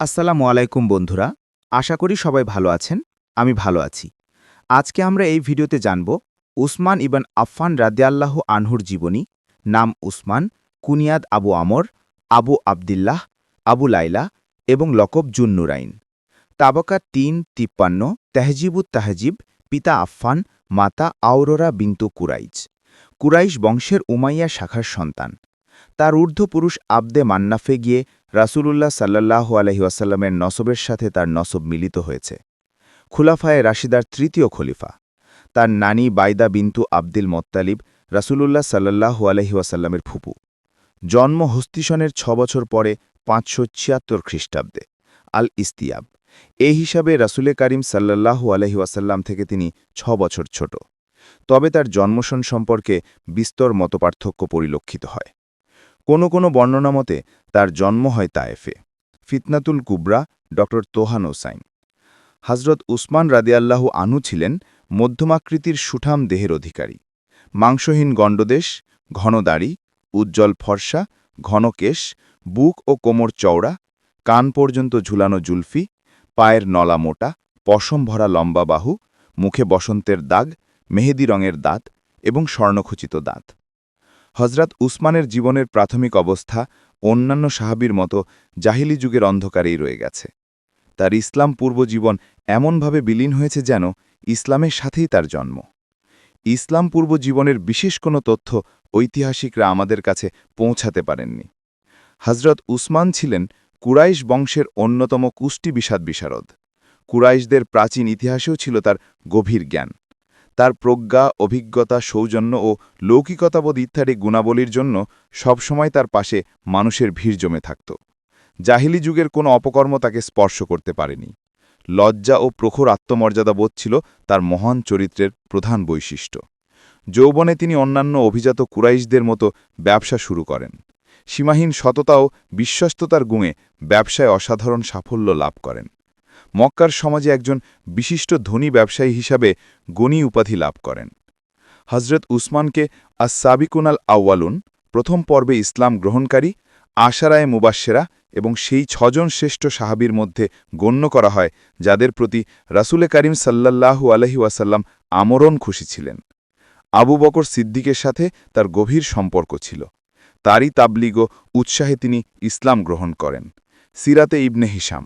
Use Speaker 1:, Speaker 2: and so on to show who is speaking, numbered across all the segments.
Speaker 1: আসসালামু আলাইকুম বন্ধুরা, আশা করি সবাই ভালো আছেন, আমি ভালো আছি। আজকে আমরা এই ভিডিওতে জানব উসমান ইবান আফফান রাদিয়াল্লাহ আনহুর জীবনী, নাম উসমান, কুনিয়াদ আবু আমর, আবু আবদিল্লাহ, আবু লাইলা এবং লকব জুন্নুরাইন তাবকা তিন, তিপ্পান্ন তেহজিবুত তাহজিব, পিতা আফফান, মাতা আওরোরা বিন্তু কুরাইজ কুরাইশ বংশের উমাইয়া শাখার সন্তান। তার ঊর্ধ্বপুরুষ আবদে মান্নাফে গিয়ে রাসূলুল্লাহ সাল্লাল্লাহু আলহি ওয়াসাল্লামের নসবের সাথে তার নসব মিলিত হয়েছে। খুলাফায়ে রাশিদার তৃতীয় খলিফা। তার নানি বাইদা বিন্তু আব্দিল মোত্তালিব রাসূলুল্লাহ সাল্লাল্লাহু আলহি ওয়াসাল্লামের ফুপু। জন্ম হস্তিসনের ছ বছর পরে পাঁচশো ছিয়াত্তর খ্রিস্টাব্দে। আল ইস্তিয়াব এই হিসাবে রাসুলে কারিম সাল্লাল্লাহু আলহি ওয়াসাল্লাম থেকে তিনি ছ বছর ছোট। তবে তার জন্মসন সম্পর্কে বিস্তর মতপার্থক্য পরিলক্ষিত হয়। কোনো কোনো বর্ণনা মতে তার জন্ম হয় তায়েফে। ফিতনাতুল কুবরা, ড. তোহান ওসাইন। হজরত উসমান রাদিয়াল্লাহু আনু ছিলেন মধ্যমাকৃতির সুঠাম দেহের অধিকারী। মাংসহীন গণ্ডদেশ ঘন দাড়ি উজ্জ্বল ফর্সা ঘন কেশ বুক ও কোমর চওড়া, কান পর্যন্ত ঝুলানো জুলফি, পায়ের নলা মোটা, পশম ভরা লম্বা বাহু, মুখে বসন্তের দাগ, মেহেদি রঙের দাঁত এবং স্বর্ণখচিত দাঁত। হজরত উসমানের জীবনের প্রাথমিক অবস্থা অন্যান্য সাহাবির মতো জাহিলি যুগের অন্ধকারেই রয়ে গেছে। তার ইসলাম পূর্ব জীবন এমনভাবে বিলীন হয়েছে যেন ইসলামের সাথেই তার জন্ম। ইসলাম পূর্ব জীবনের বিশেষ কোনো তথ্য ঐতিহাসিকরা আমাদের কাছে পৌঁছাতে পারেননি। হজরত উসমান ছিলেন কুরাইশ বংশের অন্যতম কুষ্টি বিষাদ বিশারদ। কুরাইশদের প্রাচীন ইতিহাসেও ছিল তার গভীর জ্ঞান। তার প্রজ্ঞা, অভিজ্ঞতা, সৌজন্য ও লৌকিকতাবোধ ইত্যাদি গুণাবলীর জন্য সবসময় তার পাশে মানুষের ভিড় জমে থাকত। জাহিলি যুগের কোনো অপকর্ম তাকে স্পর্শ করতে পারেনি। লজ্জা ও প্রখর আত্মমর্যাদাবোধ ছিল তার মহান চরিত্রের প্রধান বৈশিষ্ট্য। যৌবনে তিনি অন্যান্য অভিজাত কুরাইশদের মতো ব্যবসা শুরু করেন। সীমাহীন সততা ও বিশ্বস্ততার গুণে ব্যবসায় অসাধারণ সাফল্য লাভ করেন। মক্কার সমাজে একজন বিশিষ্ট ধনী ব্যবসায়ী হিসাবে গণী উপাধি লাভ করেন। হজরত উসমানকে আসাবিকুনাল আউয়ালুন প্রথম পর্বে ইসলাম গ্রহণকারী, আশারায় মুবাসেরা এবং সেই ছজন শ্রেষ্ঠ সাহাবির মধ্যে গণ্য করা হয়, যাদের প্রতি রাসুলে করিম সাল্লাল্লাহু আলহি ওয়াসাল্লাম আমরণ খুশি ছিলেন। আবু বকর সিদ্দিকের সাথে তার গভীর সম্পর্ক ছিল। তারই তাবলিগ উৎসাহে তিনি ইসলাম গ্রহণ করেন। সিরাতে ইবনে হিসাম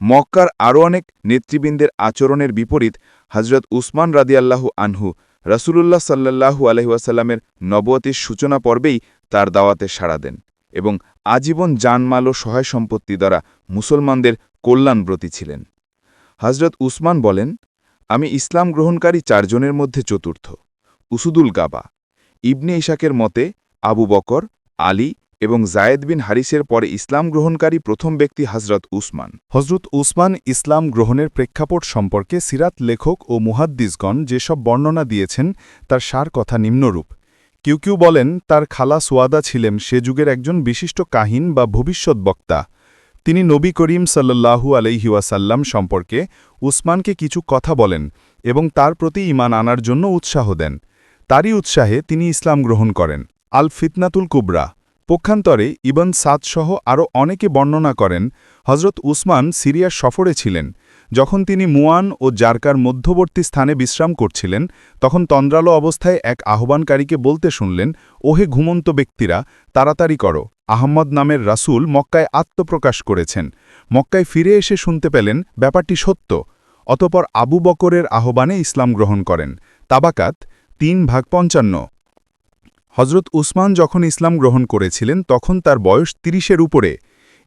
Speaker 1: মক্কার আরও অনেক নেতৃবৃন্দের আচরণের বিপরীত হজরত উসমান রাদিয়াল্লাহু আনহু রসুলুল্লাহ সাল্লাহু আলহিউসাল্লামের নবতির সূচনা পর্বেই তার দাওয়াতে সাড়া দেন এবং আজীবন জানমাল ও সহায় সম্পত্তি দ্বারা মুসলমানদের কল্যাণব্রতী ছিলেন। হজরত উসমান বলেন, আমি ইসলাম গ্রহণকারী চারজনের মধ্যে চতুর্থ, উসুদুল গাবা। ইবনে ইশাকের মতে আবু বকর, আলী এবং জায়েদ বিন হারিসের পরে ইসলাম গ্রহণকারী প্রথম ব্যক্তি হজরত উসমান।
Speaker 2: হজরত উসমান ইসলাম গ্রহণের প্রেক্ষাপট সম্পর্কে সিরাত লেখক ও মুহাদ্দিসগণ যেসব বর্ণনা দিয়েছেন, তার সার কথা নিম্নরূপ। কেউ কেউ বলেন, তার খালা সোয়াদা ছিলেন সে যুগের একজন বিশিষ্ট কাহিন বা ভবিষ্যৎ বক্তা। তিনি নবী করিম সাল্লাল্লাহু আলহিউসাল্লাম সম্পর্কে উসমানকে কিছু কথা বলেন এবং তার প্রতি ইমান আনার জন্য উৎসাহ দেন। তারই উৎসাহে তিনি ইসলাম গ্রহণ করেন। আল ফিতনাতুল কুবরা পক্ষান্তরে ইবন সাদসহ আরও অনেকে বর্ণনা করেন হজরত উসমান সিরিয়ার সফরে ছিলেন। যখন তিনি মুয়ান ও জারকার মধ্যবর্তী স্থানে বিশ্রাম করছিলেন, তখন তন্দ্রালো অবস্থায় এক আহ্বানকারীকে বলতে শুনলেন, ওহে ঘুমন্ত ব্যক্তিরা, তাড়াতাড়ি করো। আহম্মদ নামের রাসুল মক্কায় আত্মপ্রকাশ করেছেন। মক্কায় ফিরে এসে শুনতে পেলেন, ব্যাপারটি সত্য। অতপর আবু বকরের আহ্বানে ইসলাম গ্রহণ করেন। তাবাকাত তিন ভাগ পঞ্চান্ন। হজরত উসমান যখন ইসলাম গ্রহণ করেছিলেন, তখন তার বয়স তিরিশের উপরে।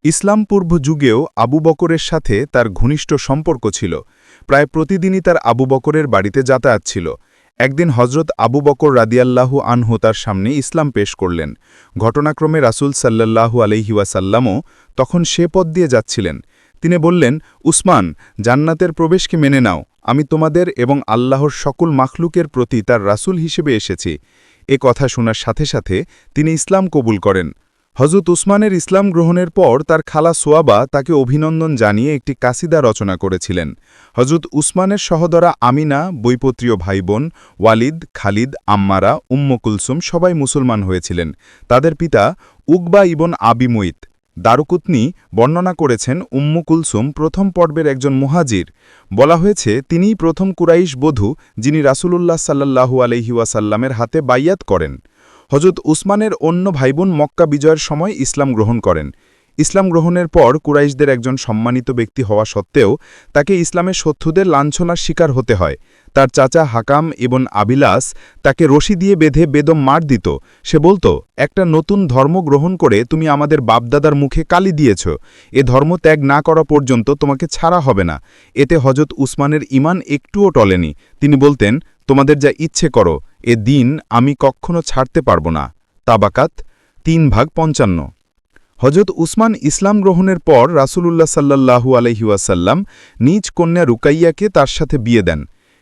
Speaker 2: ইসলাম পূর্ব যুগেও আবু বকরের সাথে তার ঘনিষ্ঠ সম্পর্ক ছিল। প্রায় প্রতিদিনই তার আবু বকরের বাড়িতে যাতায়াত ছিল। একদিন হজরত আবু বকর রাদিয়াল্লাহু আনহু তার সামনে ইসলাম পেশ করলেন। ঘটনাক্রমে রাসুল সাল্লাল্লাহু আলহিউসাল্লামও তখন সে পথ দিয়ে যাচ্ছিলেন। তিনি বললেন, উসমান, জান্নাতের প্রবেশকে মেনে নাও। আমি তোমাদের এবং আল্লাহর সকল মাখলুকের প্রতি তার রাসুল হিসেবে এসেছি। এ কথা শোনার সাথে সাথে তিনি ইসলাম কবুল করেন। হজরত উসমানের ইসলাম গ্রহণের পর তার খালা সোয়াবা তাকে অভিনন্দন জানিয়ে একটি কাসিদা রচনা করেছিলেন। হজরত উসমানের সহদরা আমিনা, বৈপত্রীয় ভাইবোন, ওয়ালিদ, খালিদ, আম্মারা, উম্ম কুলসুম সবাই মুসলমান হয়েছিলেন। তাদের পিতা উকবা ইবন আবি মুইত। দারুকুতনি বর্ণনা করেছেন উম্মু কুলসুম প্রথম পর্বের একজন মুহাজির। বলা হয়েছে, তিনিই প্রথম কুরাইশ বধূ যিনি রাসূলুল্লাহ সাল্লাহু আলহিউসাল্লামের হাতে বাইয়াত করেন। হজরত উসমানের অন্য ভাইবোন মক্কা বিজয়ের সময় ইসলাম গ্রহণ করেন। ইসলাম গ্রহণের পর কুরাইশদের একজন সম্মানিত ব্যক্তি হওয়া সত্ত্বেও তাকে ইসলামের শত্রুদের লাঞ্ছনার শিকার হতে হয়। তার চাচা হাকাম এবং আবিলাস তাকে রশি দিয়ে বেঁধে বেদম মার দিত। সে বলতো, একটা নতুন ধর্ম গ্রহণ করে তুমি আমাদের বাপদাদার মুখে কালি দিয়েছ। এ ধর্ম ত্যাগ না করা পর্যন্ত তোমাকে ছাড়া হবে না। এতে হজরত উসমানের ইমান একটুও টলেনি। তিনি বলতেন, তোমাদের যা ইচ্ছে করো, এ দিন আমি কখনো ছাড়তে পারব না। তাবাকাত তিন ভাগ পঞ্চান্ন। হজরত উসমান ইসলাম গ্রহণের পর রাসূলুল্লাহ সাল্লাল্লাহু আলহিউসাল্লাম নিজ কন্যা রুকাইয়াকে তার সাথে বিয়ে দেন।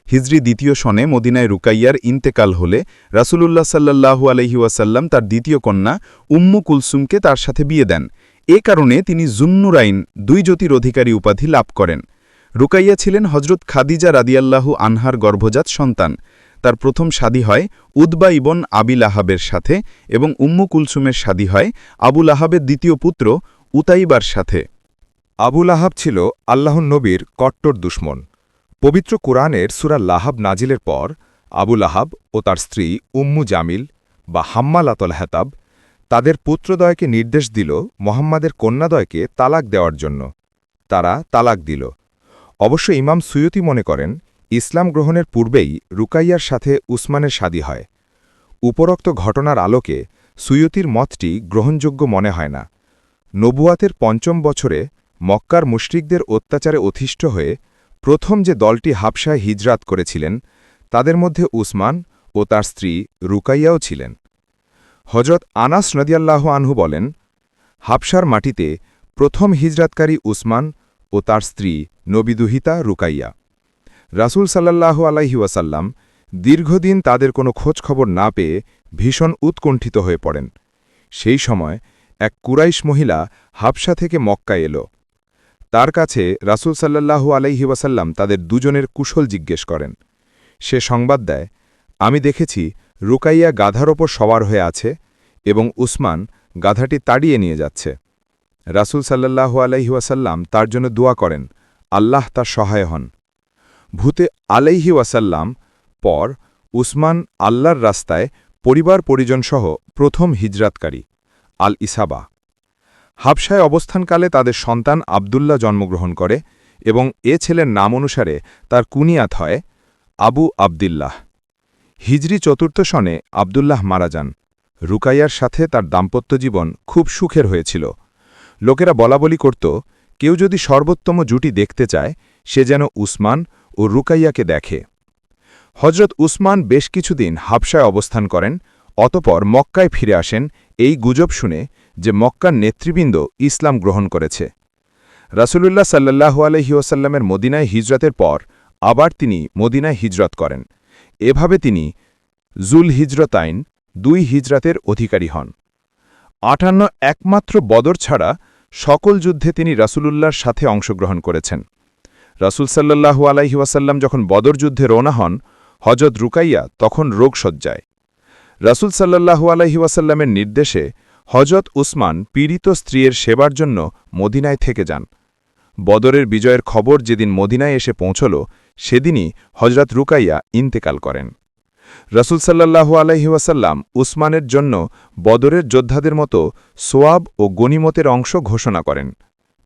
Speaker 2: হিজরি দ্বিতীয় সনে মদিনায় রুকাইয়ার ইন্তেকাল হলে রাসূলুল্লাহ সাল্লাল্লাহু আলহিউসাল্লাম তার দ্বিতীয় কন্যা উম্মু কুলসুমকে তার সাথে বিয়ে দেন। এ কারণে তিনি জুন্নুরাইন, দুই জ্যোতির অধিকারী উপাধি লাভ করেন। রুকাইয়া ছিলেন হজরত খাদিজা রাদিয়াল্লাহু আনহার গর্ভজাত সন্তান। তার প্রথম শাদী হয় উদ্বা ইবন আবিল আহাবের সাথে এবং উম্মু কুলসুমের শাদী হয় আবুল আহাবের দ্বিতীয় পুত্র উতাইবার সাথে।
Speaker 3: আবুল আহাব ছিল আল্লাহর নবীর কট্টর দুশ্মন। পবিত্র কোরআনের সুরা লাহাব নাজিলের পর আবুল আহাব ও তার স্ত্রী উম্মু জামিল বা হাম্মালাতল হেতাব তাদের পুত্রদয়কে নির্দেশ দিল মোহাম্মদের কন্যাদয়কে তালাক দেওয়ার জন্য। তারা তালাক দিল। অবশ্য ইমাম সুয়তি মনে করেন ইসলাম গ্রহণের পূর্বেই রুকাইয়ার সাথে উসমানের শাদী হয়। উপরোক্ত ঘটনার আলোকে সুয়তির মতটি গ্রহণযোগ্য মনে হয় না। নবুয়াতের পঞ্চম বছরে মক্কার মুশরিকদের অত্যাচারে অতিষ্ঠ হয়ে প্রথম যে দলটি হাবসায় হিজরাত করেছিলেন, তাদের মধ্যে উসমান ও তার স্ত্রী রুকাইয়াও ছিলেন। হজরত আনাস নদিয়াল্লাহ আনহু বলেন হাবসার মাটিতে প্রথম হিজরাতকারী উসমান ও তার স্ত্রী নবিদুহিতা রুকাইয়া। রাসূল সাল্লাল্লাহু আলাইহি ওয়াসাল্লাম দীর্ঘদিন তাদের কোনো খোঁজখবর না পেয়ে ভীষণ উৎকণ্ঠিত হয়ে পড়েন। সেই সময় এক কুরাইশ মহিলা হাবসা থেকে মক্কা এল। তার কাছে রাসূল আলাইহি ওয়াসাল্লাম তাদের দুজনের কুশল জিজ্ঞেস করেন। সে সংবাদ দেয়, আমি দেখেছি রুকাইয়া গাধার ওপর সওয়ার হয়ে আছে এবং উসমান গাধাটি তাড়িয়ে নিয়ে যাচ্ছে। রাসূল সাল্লাল্লাহু আলাইহি ওয়াসাল্লাম তার জন্য দোয়া করেন, আল্লাহ তার সহায় হন। ভূতে আলাইহি ওয়াসাল্লাম পর উসমান আল্লাহর রাস্তায় পরিবার পরিজনসহ প্রথম হিজরাতকারী আল ইসাবা হাবসায় অবস্থানকালে তাদের সন্তান আবদুল্লাহ জন্মগ্রহণ করে এবং এ ছেলের নাম অনুসারে তার কুনিয়াত হয় আবু আবদিল্লাহ। হিজরি চতুর্থ সনে আবদুল্লাহ মারা যান। রুকাইয়ার সাথে তার দাম্পত্য জীবন খুব সুখের হয়েছিল। লোকেরা বলাবলি করত, কেউ যদি সর্বোত্তম জুটি দেখতে চায়, সে যেন উসমান ও রুকাইয়াকে দেখে। হজরত উসমান বেশ কিছুদিন হাবসায় অবস্থান করেন, অতপর মক্কায় ফিরে আসেন এই গুজব শুনে যে মক্কার নেতৃবৃন্দ ইসলাম গ্রহণ করেছে। রাসূলুল্লাহ সাল্লাহু আলহিউসাল্লামের মদিনায় হিজরতের পর আবার তিনি মদিনায় হিজরত করেন। এভাবে তিনি জুল হিজরতাইন দুই হিজরাতের অধিকারী হন। আটান্ন একমাত্র বদর ছাড়া সকল যুদ্ধে তিনি রাসূলুল্লাহর সাথে অংশগ্রহণ করেছেন। রাসূল সাল্লাহু আলাইহি ওয়াসাল্লাম যখন বদর যুদ্ধে রওনা হন হজরত রুকাইয়া তখন রোগ রোগসজ্জায় রাসূল সাল্লাহু আলাইহি ওয়াসাল্লামের নির্দেশে হজরত উসমান পীড়িত স্ত্রীর সেবার জন্য মদিনায় থেকে যান। বদরের বিজয়ের খবর যেদিন মদিনায় এসে পৌঁছল, সেদিনই হজরত রুকাইয়া ইন্তেকাল করেন। রাসূল সাল্লাহু আলাইহি ওয়াসাল্লাম উসমানের জন্য বদরের যোদ্ধাদের মতো সোয়াব ও গনিমতের অংশ ঘোষণা করেন।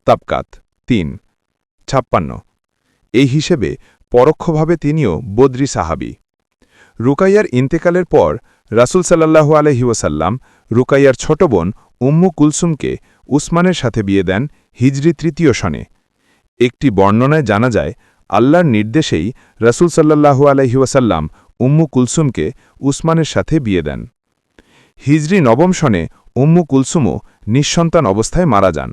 Speaker 3: তাবকাত তিন, ছাপ্পান্ন। এই হিসেবে পরোক্ষভাবে তিনিও বদ্রি সাহাবি। রুকাইয়ার ইন্তেকালের পর রাসূল সাল্লাহু আলহিউসাল্লাম রুকাইয়ার ছোট বোন উম্মু কুলসুমকে উসমানের সাথে বিয়ে দেন হিজরি তৃতীয় সনে। একটি বর্ণনায় জানা যায়, আল্লাহর নির্দেশেই রাসূল সাল্লাহু আলহিউসাল্লাম উম্মু কুলসুমকে উসমানের সাথে বিয়ে দেন। হিজরি নবম সনে উম্মু কুলসুমও নিঃসন্তান অবস্থায় মারা যান।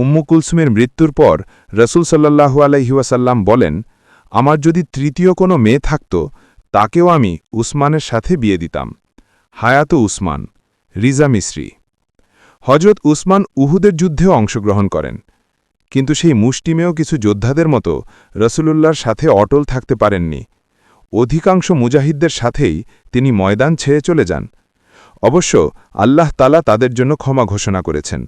Speaker 3: উম্মু কুলসুমের মৃত্যুর পর রসুল সাল্লাহু আলহিউসাল্লাম বলেন, আমার যদি তৃতীয় কোনো মেয়ে থাকত, তাকেও আমি উসমানের সাথে বিয়ে দিতাম। হায়াত উসমান, রিজা মিশ্রি হজরত উসমান উহুদের যুদ্ধেও অংশগ্রহণ করেন, কিন্তু সেই মুষ্টিমেয় কিছু যোদ্ধাদের মতো রসুলুল্লাহর সাথে অটল থাকতে পারেননি। অধিকাংশ মুজাহিদদের সাথেই তিনি ময়দান ছেড়ে চলে যান। অবশ্য আল্লাহ তালা তাদের জন্য ক্ষমা ঘোষণা করেছেন।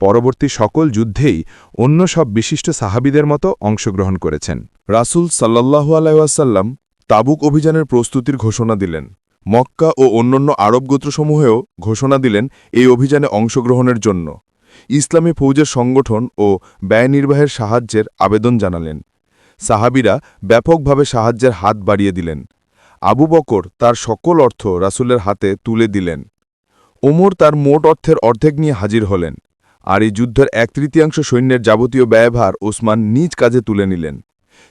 Speaker 3: পরবর্তী সকল যুদ্ধেই অন্য সব বিশিষ্ট সাহাবিদের মতো অংশগ্রহণ করেছেন।
Speaker 2: রাসুল সাল্লাহু আলাইসাল্লাম তাবুক অভিযানের প্রস্তুতির ঘোষণা দিলেন। মক্কা ও অন্যান্য আরব গোত্রসমূহেও ঘোষণা দিলেন এই অভিযানে অংশগ্রহণের জন্য। ইসলামী ফৌজের সংগঠন ও ব্যয় নির্বাহের সাহায্যের আবেদন জানালেন। সাহাবিরা ব্যাপকভাবে সাহায্যের হাত বাড়িয়ে দিলেন। আবু বকর তার সকল অর্থ রাসুলের হাতে তুলে দিলেন। ওমর তার মোট অর্থের অর্ধেক নিয়ে হাজির হলেন। আর এই যুদ্ধের এক তৃতীয়াংশ সৈন্যের যাবতীয় ব্যয়ভার ওসমান নিজ কাজে তুলে নিলেন।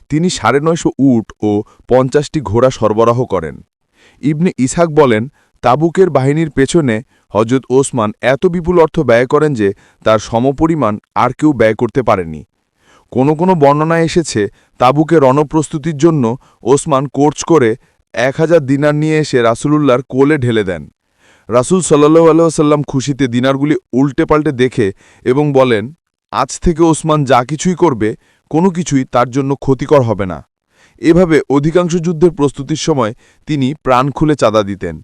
Speaker 2: তিনি সাড়ে নয়শো উট ও পঞ্চাশটি ঘোড়া সরবরাহ করেন। ইবনে ইসাক বলেন, তাবুকের বাহিনীর পেছনে হজরত ওসমান এত বিপুল অর্থ ব্যয় করেন যে তার সমপরিমাণ আর কেউ ব্যয় করতে পারেনি। কোনো কোনো বর্ণনায় এসেছে, তাবুকে রণপ্রস্তুতির জন্য ওসমান কোর্চ করে এক হাজার দিনার নিয়ে এসে রাসুলুল্লাহর কোলে ঢেলে দেন। রাসুল সাল্লাহ আলাইসাল্লাম খুশিতে দিনারগুলি উল্টে পাল্টে দেখে এবং বলেন, আজ থেকে ওসমান যা কিছুই করবে, কোনো কিছুই তার জন্য ক্ষতিকর হবে না। এভাবে অধিকাংশ যুদ্ধের প্রস্তুতির সময় তিনি প্রাণ খুলে চাঁদা দিতেন।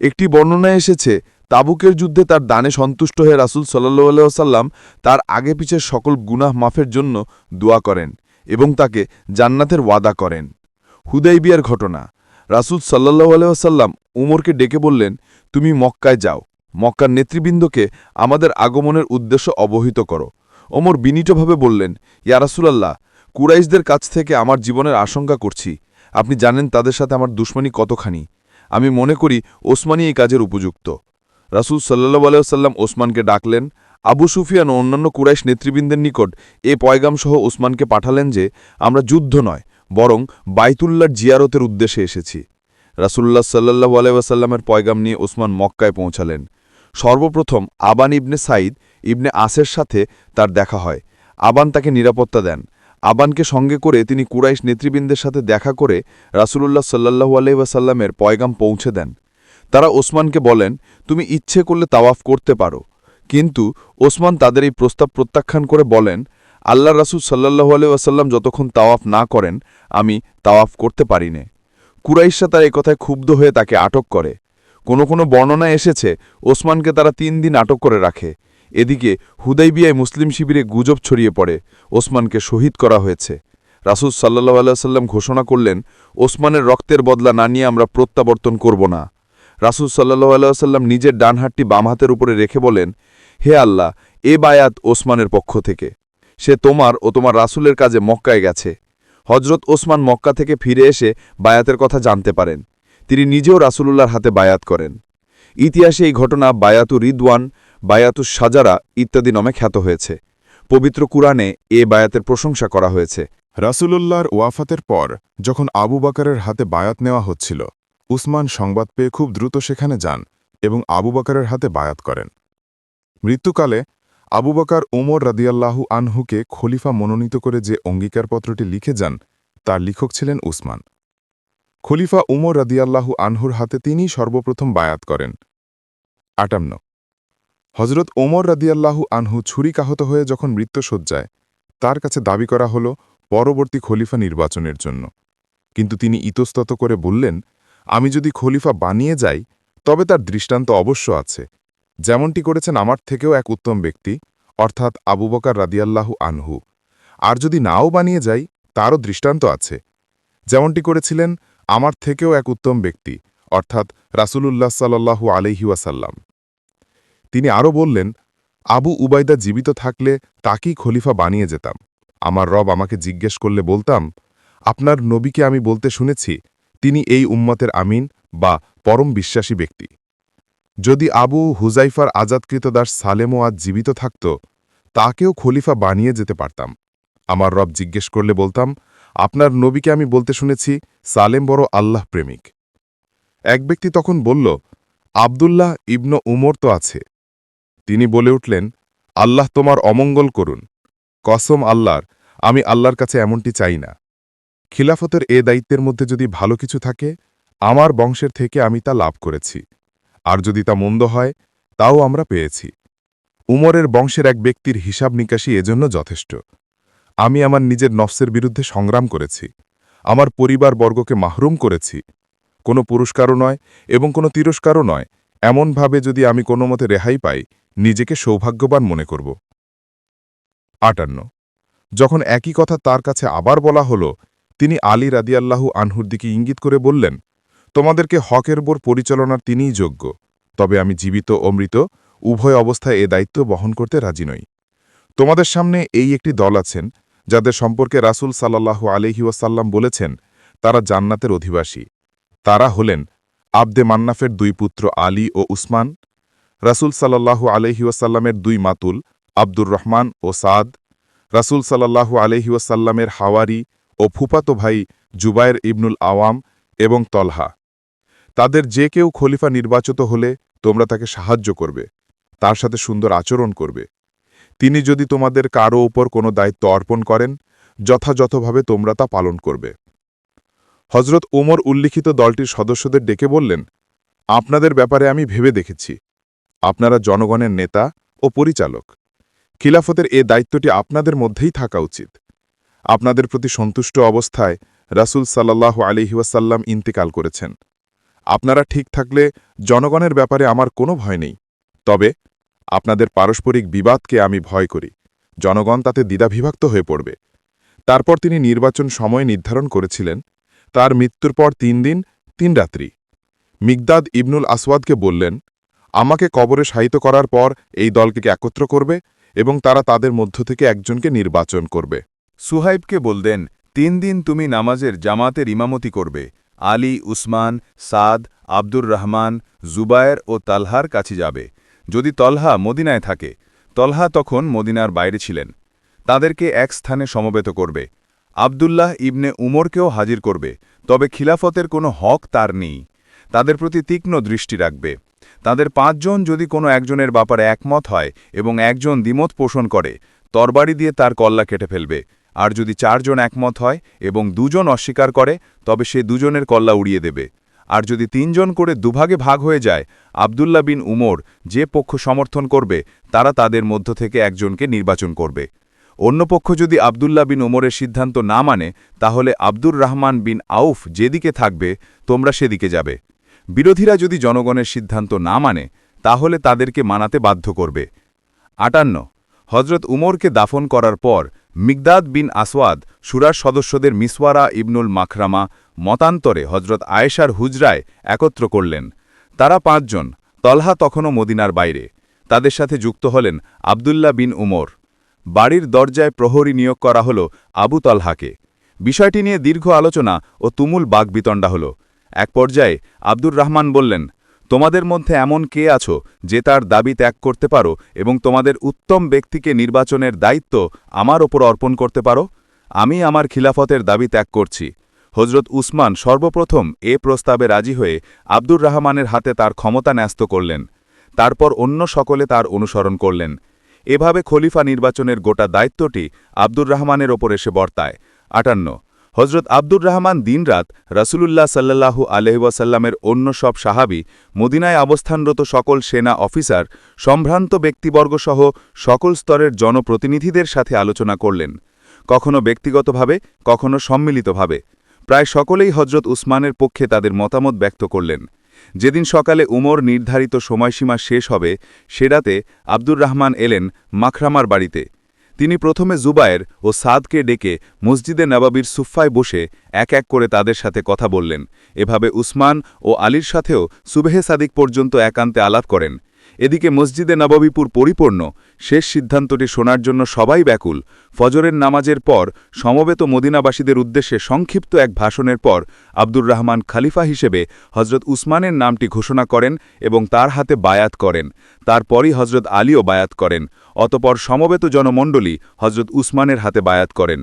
Speaker 2: একটি বর্ণনায় এসেছে, তাবুকের যুদ্ধে তার দানে সন্তুষ্ট হয়ে রাসুল সাল্লু আলাইসাল্লাম তার আগে পিছের সকল গুনাহ মাফের জন্য দোয়া করেন এবং তাকে জান্নাতের ওয়াদা করেন। হুদাইবিয়ার ঘটনা। রাসুল সাল্লাহ আলাইসাল্লাম উমরকে ডেকে বললেন, তুমি মক্কায় যাও। মক্কার নেতৃবৃন্দকে আমাদের আগমনের উদ্দেশ্য অবহিত করো। ওমর বিনীতভাবে বললেন, ইয়া রাসুলাল্লাহ, কুরাইশদের কাছ থেকে আমার জীবনের আশঙ্কা করছি। আপনি জানেন তাদের সাথে আমার দুশ্মনী কতখানি। আমি মনে করি ওসমানী এই কাজের উপযুক্ত। রাসুল সাল্লাহ আলাইসাল্লাম ওসমানকে ডাকলেন, আবু সুফিয়ান ও অন্যান্য কুরাইশ নেতৃবৃন্দের নিকট এ পয়গামসহ ওসমানকে পাঠালেন যে, আমরা যুদ্ধ নয় বরং বাইতুল্লার জিয়ারতের উদ্দেশ্যে এসেছি। রাসুল্লাহ সাল্লাহ আলাইসাল্লামের পয়গাম নিয়ে ওসমান মক্কায় পৌঁছালেন। সর্বপ্রথম আবান ইবনে সাইদ ইবনে আসের সাথে তার দেখা হয়। আবান তাকে নিরাপত্তা দেন। আবানকে সঙ্গে করে তিনি কুরাইশ নেতৃবৃন্দের সাথে দেখা করে রাসুলুল্লাহ সাল্লাহু আলাইসাল্লামের পয়গাম পৌঁছে দেন। তারা ওসমানকে বলেন, তুমি ইচ্ছে করলে তাওয়াফ করতে পারো। কিন্তু ওসমান তাদের এই প্রস্তাব প্রত্যাখ্যান করে বলেন আল্লাহ রাসুল সাল্লাহু আলাইসাল্লাম যতক্ষণ তাওয়াফ না করেন, আমি তাওয়াফ করতে পারিনে কুরাইশা তার কথায় ক্ষুব্ধ হয়ে তাকে আটক করে। কোনো কোনো বর্ণনায় এসেছে, ওসমানকে তারা তিন দিন আটক করে রাখে। এদিকে হুদাইবিয়ায় মুসলিম শিবিরে গুজব ছড়িয়ে পড়ে, ওসমানকে শহীদ করা হয়েছে। রাসুল সাল্লাহ আলাইসাল্লাম ঘোষণা করলেন, ওসমানের রক্তের বদলা না নিয়ে আমরা প্রত্যাবর্তন করব না। রাসুল সাল্লাহ আলাইসাল্লাম নিজের ডান হাতটি বাম হাতের উপরে রেখে বলেন, হে আল্লাহ, এ বায়াত ওসমানের পক্ষ থেকে। সে তোমার ও তোমার রাসুলের কাজে মক্কায় গেছে। হজরত ওসমান মক্কা থেকে ফিরে এসে বায়াতের কথা জানতে পারেন। তিনি নিজেও রাসুলুল্লাহর হাতে বায়াত করেন। ইতিহাসে এই ঘটনা বায়াতু রিদওয়ান, বায়াতু সাজারা ইত্যাদি নামে খ্যাত হয়েছে। পবিত্র কুরআনে এ বায়াতের প্রশংসা করা হয়েছে। রাসুলুল্লাহর ওয়াফাতের পর যখন আবু বাকারের হাতে বায়াত নেওয়া হচ্ছিল, উসমান সংবাদ পেয়ে খুব দ্রুত সেখানে যান এবং আবু বাকারের হাতে বায়াত করেন। মৃত্যুকালে আবু বাকার ওমর রাদিয়াল্লাহু আনহুকে খলিফা মনোনীত করে যে অঙ্গীকারপত্রটি লিখে যান, তার লেখক ছিলেন উসমান। খলিফা উমর রাদিয়াল্লাহু আনহুর হাতে তিনিই সর্বপ্রথম বায়াত করেন। আটান্ন। হজরত ওমর রাদিয়াল্লাহু আনহু ছুরিকাহত হয়ে যখন মৃত্যুসজ্জায় তার কাছে দাবি করা হল পরবর্তী খলিফা নির্বাচনের জন্য। কিন্তু তিনি ইতস্তত করে বললেন, আমি যদি খলিফা বানিয়ে যাই, তবে তার দৃষ্টান্ত অবশ্য আছে। যেমনটি করেছেন আমার থেকেও এক উত্তম ব্যক্তি, অর্থাৎ আবু বকার রাদিয়াল্লাহু আনহু। আর যদি নাও বানিয়ে যাই, তারও দৃষ্টান্ত আছে। যেমনটি করেছিলেন আমার থেকেও এক উত্তম ব্যক্তি, অর্থাৎ রাসূলুল্লাহ সাল্লাল্লাহু আলহি ওয়াসাল্লাম। তিনি আরও বললেন, আবু উবাইদা জীবিত থাকলে তাকেই খলিফা বানিয়ে যেতাম। আমার রব আমাকে জিজ্ঞেস করলে বলতাম, আপনার নবীকে আমি বলতে শুনেছি, তিনি এই উম্মতের আমিন বা পরম বিশ্বাসী ব্যক্তি। যদি আবু হুজাইফার আজাদকৃত দাস সালেমও আজ জীবিত থাকত, তাকেও খলিফা বানিয়ে যেতে পারতাম। আমার রব জিজ্ঞেস করলে বলতাম, আপনার নবীকে আমি বলতে শুনেছি, সালেম বড় আল্লাহ প্রেমিক। এক ব্যক্তি তখন বলল, আবদুল্লাহ ইবন উমর তো আছে। তিনি বলে উঠলেন, আল্লাহ তোমার অমঙ্গল করুন। কসম আল্লাহর, আমি আল্লাহর কাছে এমনটি চাই না। খিলাফতের এ দায়িত্বের মধ্যে যদি ভালো কিছু থাকে, আমার বংশের থেকে আমি তা লাভ করেছি। আর যদি তা মন্দ হয়, তাও আমরা পেয়েছি। উমরের বংশের এক ব্যক্তির হিসাব নিকাশি এজন্য যথেষ্ট। আমি আমার নিজের নফসের বিরুদ্ধে সংগ্রাম করেছি। আমার পরিবারবর্গকে মাহরুম করেছি। কোনো পুরস্কারও নয় এবং কোনো তিরস্কারও নয়। এমনভাবে যদি আমি কোনো মতে রেহাই পাই, নিজেকে সৌভাগ্যবান মনে করব।
Speaker 4: আটান্ন। যখন একই কথা তার কাছে আবার বলা হল, তিনি আলী রাদিয়াল্লাহু আনহুর দিকে ইঙ্গিত করে বললেন তোমাদেরকে হকের বোর পরিচালনার তিনিই যোগ্য, তবে আমি জীবিত ও মৃত, উভয় অবস্থায় এ দায়িত্ব বহন করতে রাজি নই। তোমাদের সামনে এই একটি দল আছেন, যাদের সম্পর্কে রাসূল সাল্লাল্লাহু আলহি ওয়াসাল্লাম বলেছেন, তারা জান্নাতের অধিবাসী। তারা হলেন আবদে মান্নাফের দুই পুত্র আলী ও উসমান, রাসূল সাল্লাল্লাহু আলহি ওয়াসাল্লামের দুই মাতুল, আব্দুর রহমান ও সাদ, রাসূল সাল্লাল্লাহু আলহি ওয়াসাল্লামের হাওয়ারি ও ফুপাতো ভাই জুবায়ের ইবনুল আওয়াম এবং তলহা। তাদের যে কেউ খলিফা নির্বাচিত হলে তোমরা তাকে সাহায্য করবে, তার সাথে সুন্দর আচরণ করবে। তিনি যদি তোমাদের কারও ওপর কোনো দায়িত্ব অর্পণ করেন, যথাযথভাবে তোমরা তা পালন করবে। হজরত ওমর উল্লিখিত দলটির সদস্যদের ডেকে বললেন, আপনাদের ব্যাপারে আমি ভেবে দেখেছি। আপনারা জনগণের নেতা ও পরিচালক। খিলাফতের এ দায়িত্বটি আপনাদের মধ্যেই থাকা উচিত। আপনাদের প্রতি সন্তুষ্ট অবস্থায় রাসূল সাল্লাহ আলিহাসাল্লাম ইন্তেকাল করেছেন। আপনারা ঠিক থাকলে জনগণের ব্যাপারে আমার কোনো ভয় নেই। তবে আপনাদের পারস্পরিক বিবাদকে আমি ভয় করি। জনগণ তাতে দ্বিধাবিভক্ত হয়ে পড়বে। তারপর তিনি নির্বাচন সময় নির্ধারণ করেছিলেন। তার মৃত্যুর পর তিন দিন, তিন রাত্রি। মিগদাদ ইবনুল আসওয়াদকে বললেন, আমাকে কবরে শায়িত করার পর এই দলকে একত্র করবে এবং তারা তাদের মধ্য থেকে একজনকে নির্বাচন করবে?
Speaker 2: সুহাইবকে বললেন তিন দিন তুমি নামাজের জামাতের ইমামতি করবে। আলী, উসমান, সাদ, আব্দুর রহমান, জুবায়ের ও তালহার কাছে যাবে। যদি তলহা মদিনায় থাকে, তলহা তখন মদিনার বাইরে ছিলেন। তাদেরকে এক স্থানে সমবেত করবে। আবদুল্লাহ ইবনে উমরকেও হাজির করবে, তবে খিলাফতের কোনো হক তার নেই। তাদের প্রতি তীক্ষ্ণ দৃষ্টি রাখবে। তাদের পাঁচজন যদি কোনো একজনের ব্যাপারে একমত হয় এবং একজন দ্বিমত পোষণ করে, তরবারি দিয়ে তার কল্লা কেটে ফেলবে। আর যদি চারজন একমত হয় এবং দুজন অস্বীকার করে, তবে সে দুজনের কল্লা উড়িয়ে দেবে। আর যদি তিনজন করে দুভাগে ভাগ হয়ে যায় আবদুল্লা বিন উমর যে পক্ষ সমর্থন করবে, তারা তাদের মধ্য থেকে একজনকে নির্বাচন করবে। অন্য পক্ষ যদি আবদুল্লা বিন ওমরের সিদ্ধান্ত না মানে তাহলে আব্দুর রহমান বিন আউফ যেদিকে থাকবে, তোমরা সেদিকে যাবে। বিরোধীরা যদি জনগণের সিদ্ধান্ত না মানে তাহলে তাদেরকে মানাতে বাধ্য করবে। আটান্ন হজরত উমরকে দাফন করার পর মিগদাদ বিন আসওয়াদ, সুরার সদস্যদের মিসওয়ারা ইবনুল মাখরামা মতান্তরে হজরত আয়েশার হুজরায় একত্র করলেন। তারা পাঁচজন, তলহা তখনও মদিনার বাইরে। তাদের সাথে যুক্ত হলেন আবদুল্লা বিন উমর। বাড়ির দরজায় প্রহরী নিয়োগ করা হল আবু তলহাকে। বিষয়টি নিয়ে দীর্ঘ আলোচনা ও তুমুল বাগবিতণ্ডা হল। এক পর্যায়ে আব্দুর রহমান বললেন তোমাদের মধ্যে এমন কে আছো যে তার দাবি ত্যাগ করতে পারো এবং তোমাদের উত্তম ব্যক্তিকে নির্বাচনের দায়িত্ব আমার ওপর অর্পণ করতে পারো? আমি আমার খিলাফতের দাবি ত্যাগ করছি। হজরত উসমান সর্বপ্রথম এ প্রস্তাবে রাজি হয়ে আব্দুর রহমানের হাতে তার ক্ষমতা ন্যস্ত করলেন। তারপর অন্য সকলে তার অনুসরণ করলেন। এভাবে খলিফা নির্বাচনের গোটা দায়িত্বটি আব্দুর রহমানের ওপর এসে বর্তায়। আটান্ন হজরত আব্দুর রহমান দিনরাত রাসূলুল্লাহ সাল্লাল্লাহু আলহিবাসাল্লামের অন্য সব সাহাবি, মদিনায় অবস্থানরত সকল সেনা অফিসার, সম্ভ্রান্ত ব্যক্তিবর্গসহ সকল স্তরের জনপ্রতিনিধিদের সাথে আলোচনা করলেন। কখনো ব্যক্তিগতভাবে, কখনো সম্মিলিতভাবে। প্রায় সকলেই হজরত উসমানের পক্ষে তাদের মতামত ব্যক্ত করলেন। যেদিন সকালে উমর নির্ধারিত সময়সীমা শেষ হবে সে রাতে আব্দুর রহমান এলেন মাখরামার বাড়িতে। তিনি প্রথমে জুবায়ের ও সাদকে ডেকে মসজিদে নবাবির সুফায় বসে এক এক করে তাদের সাথে কথা বললেন। এভাবে উসমান ও আলীর সাথেও সুবেহে সাদিক পর্যন্ত একান্তে আলাপ করেন। এদিকে মসজিদে নববীপুর পরিপূর্ণ। শেষ সিদ্ধান্তটি শোনার জন্য সবাই ব্যাকুল। ফজরের নামাজের পর সমবেত মদিনাবাসীদের উদ্দেশ্যে সংক্ষিপ্ত এক ভাষণের পর আব্দুর রহমান খালিফা হিসেবে হজরত উসমানের নামটি ঘোষণা করেন এবং তার হাতে বায়াত করেন। তারপরই হজরত আলীও বায়াত করেন। অতপর সমবেত জনমণ্ডলী হজরত উসমানের হাতে বায়াত করেন।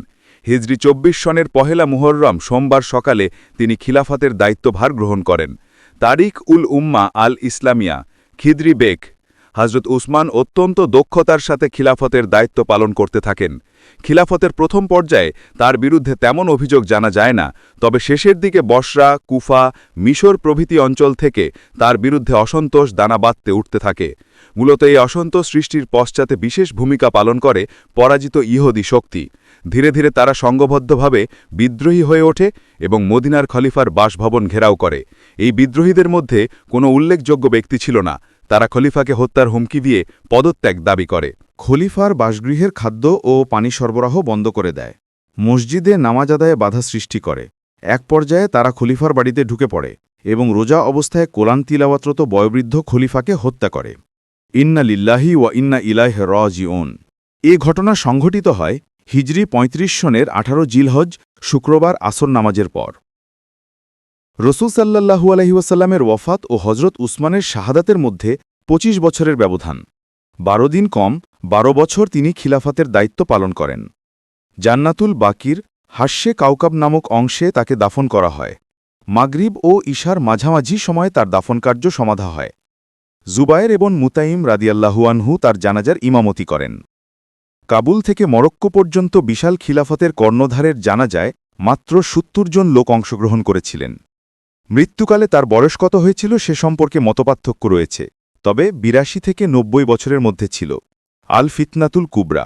Speaker 2: হিজরি চব্বিশ সনের পহেলা মুহররম সোমবার সকালে তিনি খিলাফতের দায়িত্বভার গ্রহণ করেন। তারিখ উল উম্মা আল ইসলামিয়া। খিদ্রি বেগ। হজরত উসমান অত্যন্ত দক্ষতার সাথে খিলাফতের দায়িত্ব পালন করতে থাকেন। খিলাফতের প্রথম পর্যায়ে তার বিরুদ্ধে তেমন অভিযোগ জানা যায় না, তবে শেষের দিকে বসরা, কুফা, মিশর প্রভৃতি অঞ্চল থেকে তার বিরুদ্ধে অসন্তোষ দানা বাঁধতে উঠতে থাকে। মূলত এই অসন্তোষ সৃষ্টির পশ্চাতে বিশেষ ভূমিকা পালন করে পরাজিত ইহুদি শক্তি। ধীরে ধীরে তারা সংঘবদ্ধভাবে বিদ্রোহী হয়ে ওঠে এবং মদিনার খলিফার বাসভবন ঘেরাও করে। এই বিদ্রোহীদের মধ্যে কোনো উল্লেখযোগ্য ব্যক্তি ছিল না। তারা খলিফাকে হত্যার হুমকি দিয়ে পদত্যাগ দাবি করে। খলিফার বাসগৃহের খাদ্য ও পানি সরবরাহ বন্ধ করে দেয়। মসজিদে নামাজ আদায়ে বাধা সৃষ্টি করে। এক পর্যায়ে তারা খলিফার বাড়িতে ঢুকে পড়ে এবং রোজা অবস্থায় কোরআন তিলাওয়াতরত বয়োবৃদ্ধ খলিফাকে হত্যা করে। ইন্না লিল্লাহি ওয়া ইন্না ইলাহ রাজিউন। এ ঘটনা সংঘটিত হয় হিজরি ৩৫ সনের আঠারো জিলহজ শুক্রবার আসর নামাজের পর। রসুল সাল্লাহু আলহিউসাল্লামের ওয়াফাত ও হজরত উসমানের শাহাদাতের মধ্যে ২৫ বছরের ব্যবধান। বারো দিন কম, বারো বছর তিনি খিলাফাতের দায়িত্ব পালন করেন। জান্নাতুল বাকির হাস্যে কাউকাব নামক অংশে তাকে দাফন করা হয়। মাগরিব ও ঈশার মাঝামাঝি সময়ে তার দাফনকার্য সমাধা হয়। জুবায়ের এবং মুতাইম রাদিয়াল্লাহুয়ানহু তার জানাজার ইমামতি করেন। কাবুল থেকে মরক্কো পর্যন্ত বিশাল খিলাফতের কর্ণধারের জানাজায় মাত্র সত্তর জন লোক অংশগ্রহণ করেছিলেন। মৃত্যুকালে তার বয়স কত হয়েছিল সে সম্পর্কে মতপার্থক্য রয়েছে, তবে বিরাশি থেকে নব্বই বছরের মধ্যে ছিল। আল ফিতনাতুল কুবরা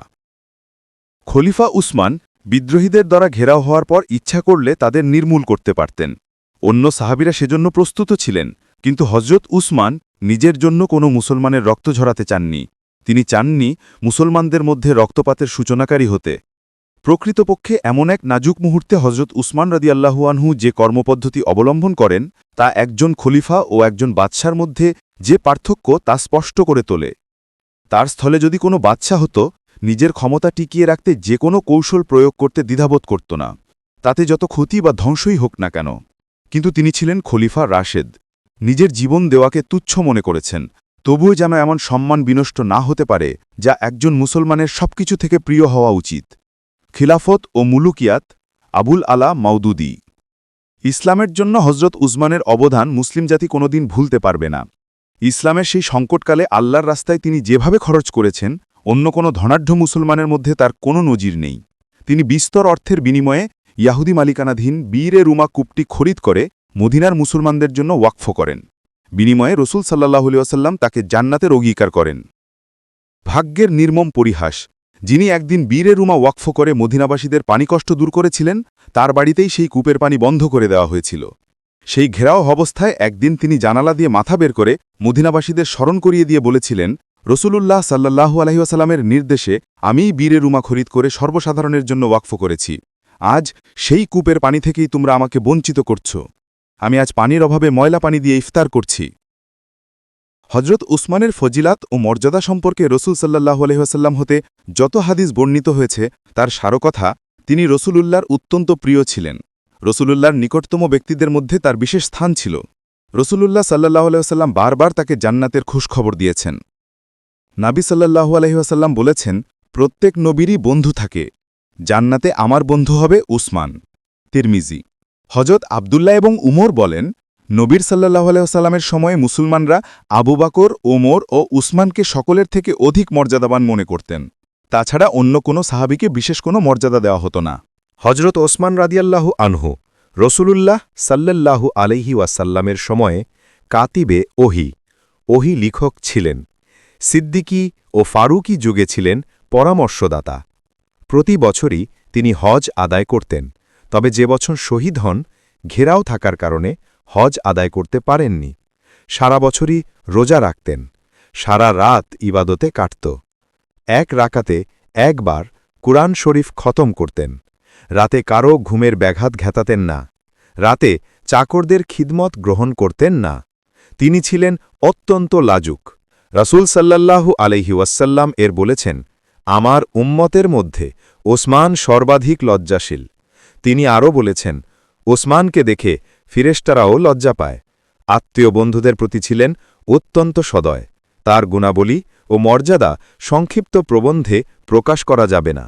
Speaker 2: খলিফা উসমান বিদ্রোহীদের দ্বারা ঘেরাও হওয়ার পর ইচ্ছা করলে তাদের নির্মূল করতে পারতেন। অন্য সাহাবিরা সেজন্য প্রস্তুত ছিলেন কিন্তু হজরত উসমান নিজের জন্য কোনো মুসলমানের রক্ত ঝরাতে চাননি। তিনি চাননি মুসলমানদের মধ্যে রক্তপাতের সূচনাকারী হতে। প্রকৃতপক্ষে এমন এক নাজুক মুহূর্তে হজরত উসমান রাদি আল্লাহুয়ানহু যে কর্মপদ্ধতি অবলম্বন করেন, তা একজন খলিফা ও একজন বাদশার মধ্যে যে পার্থক্য তা স্পষ্ট করে তোলে। তার স্থলে যদি কোনো বাদশা হতো, নিজের ক্ষমতা টিকিয়ে রাখতে যে কোনো কৌশল প্রয়োগ করতে দ্বিধাবোধ করত না। তাতে যত ক্ষতি বা ধ্বংসই হোক না কেন। কিন্তু তিনি ছিলেন খলিফা রাশেদ। নিজের জীবন দেওয়াকে তুচ্ছ মনে করেছেন। তবুও যেন এমন সম্মান বিনষ্ট না হতে পারে, যা একজন মুসলমানের সবকিছু থেকে প্রিয় হওয়া উচিত। খিলাফত ও মুলুকিয়াত আবুল আলা মাউদুদি। ইসলামের জন্য হজরত উসমানের অবদান মুসলিম জাতি কোনোদিন ভুলতে পারবে না। ইসলামের সেই সংকটকালে আল্লাহর রাস্তায় তিনি যেভাবে খরচ করেছেন, অন্য কোনো ধনাঢ্য মুসলমানের মধ্যে তার কোনো নজির নেই। তিনি বিস্তর অর্থের বিনিময়ে ইয়াহুদি মালিকানাধীন বীরে রুমা কূপটি খরিদ করে মদিনার মুসলমানদের জন্য ওয়াকফ করেন। বিনিময়ে রসুল সাল্লাহ আসাল্লাম তাকে জান্নাতের অঙ্গীকার করেন। ভাগ্যের নির্মম পরিহাস। যিনি একদিন বীরে রুমা ওয়াকফ করে মদিনাবাসীদের পানিকষ্ট দূর করেছিলেন, তার বাড়িতেই সেই কূপের পানি বন্ধ করে দেওয়া হয়েছিল। সেই ঘেরাও অবস্থায় একদিন তিনি জানালা দিয়ে মাথা বের করে মদিনাবাসীদের স্মরণ করিয়ে দিয়ে বলেছিলেন, রসুলুল্লাহ সাল্লাহু আলহিহাসাল্লামের নির্দেশে আমিই বীরে রুমা খরিদ করে সর্বসাধারণের জন্য ওয়াকফ করেছি। আজ সেই কূপের পানি থেকেই তোমরা আমাকে বঞ্চিত করছ। আমি আজ পানির অভাবে ময়লা পানি দিয়ে ইফতার করছি। হজরত উসমানের ফজিলাত ও মর্যাদা সম্পর্কে রসুল সাল্লাহু আলহিহাসাল্লাম হতে যত হাদিস বর্ণিত হয়েছে, তার সারকথা তিনি রসুলুল্লাহর অত্যন্ত প্রিয় ছিলেন। রসুলুল্লাহর নিকটতম ব্যক্তিদের মধ্যে তার বিশেষ স্থান ছিল। রসুলুল্লাহ সাল্লাহ আলহিহাসাল্লাম বারবার তাকে জান্নাতের খুশখবর দিয়েছেন। নাবি সাল্লাহু আলহিহাসাল্লাম বলেছেন, প্রত্যেক নবীরই বন্ধু থাকে। জান্নাতে আমার বন্ধু হবে উসমান। তিরমিজি হজরত আবদুল্লাহ এবং উমর বলেন, নবীর সাল্লাহ আলাইসাল্লামের সময়ে মুসলমানরা আবু বাকর, ওমর ও উসমানকে সকলের থেকে অধিক মর্যাদাবান মনে করতেন। তাছাড়া অন্য কোনো সাহাবিকে বিশেষ কোনো মর্যাদা দেওয়া হতো না।
Speaker 3: হজরত ওসমান রাদিয়াল্লাহু আনহু, রসুলুল্লাহ সাল্লাল্লাহু আলাইহি ওয়াসাল্লামের সময়ে কাতিবে ওহি ওহি লিখক ছিলেন। সিদ্দিকী ও ফারুকি যুগে ছিলেন পরামর্শদাতা। প্রতি বছরই তিনি হজ আদায় করতেন। তবে যে বছর শহীদ হন, ঘেরাও থাকার কারণে হজ আদায় করতে পারেননি। সারা বছরই রোজা রাখতেন। সারা রাত ইবাদতে কাটত। এক রাকাতে একবার কুরআন শরীফ খতম করতেন। রাতে কারও ঘুমের ব্যাঘাত ঘেতাতেন না। রাতে চাকরদের খিদমত গ্রহণ করতেন না। তিনি ছিলেন অত্যন্ত লাজুক। রাসূল সাল্লাল্লাহু আলহি ওয়াসাল্লাম এর বলেছেন, আমার উম্মতের মধ্যে ওসমান সর্বাধিক লজ্জাশীল। তিনি আরও বলেছেন, ওসমানকে দেখে ফিরেস্তারাও লজ্জা পায়। আত্মীয় বন্ধুদের প্রতি ছিলেন অত্যন্ত সদয়। তার গুণাবলী ও মর্যাদা সংক্ষিপ্ত প্রবন্ধে প্রকাশ করা যাবে না।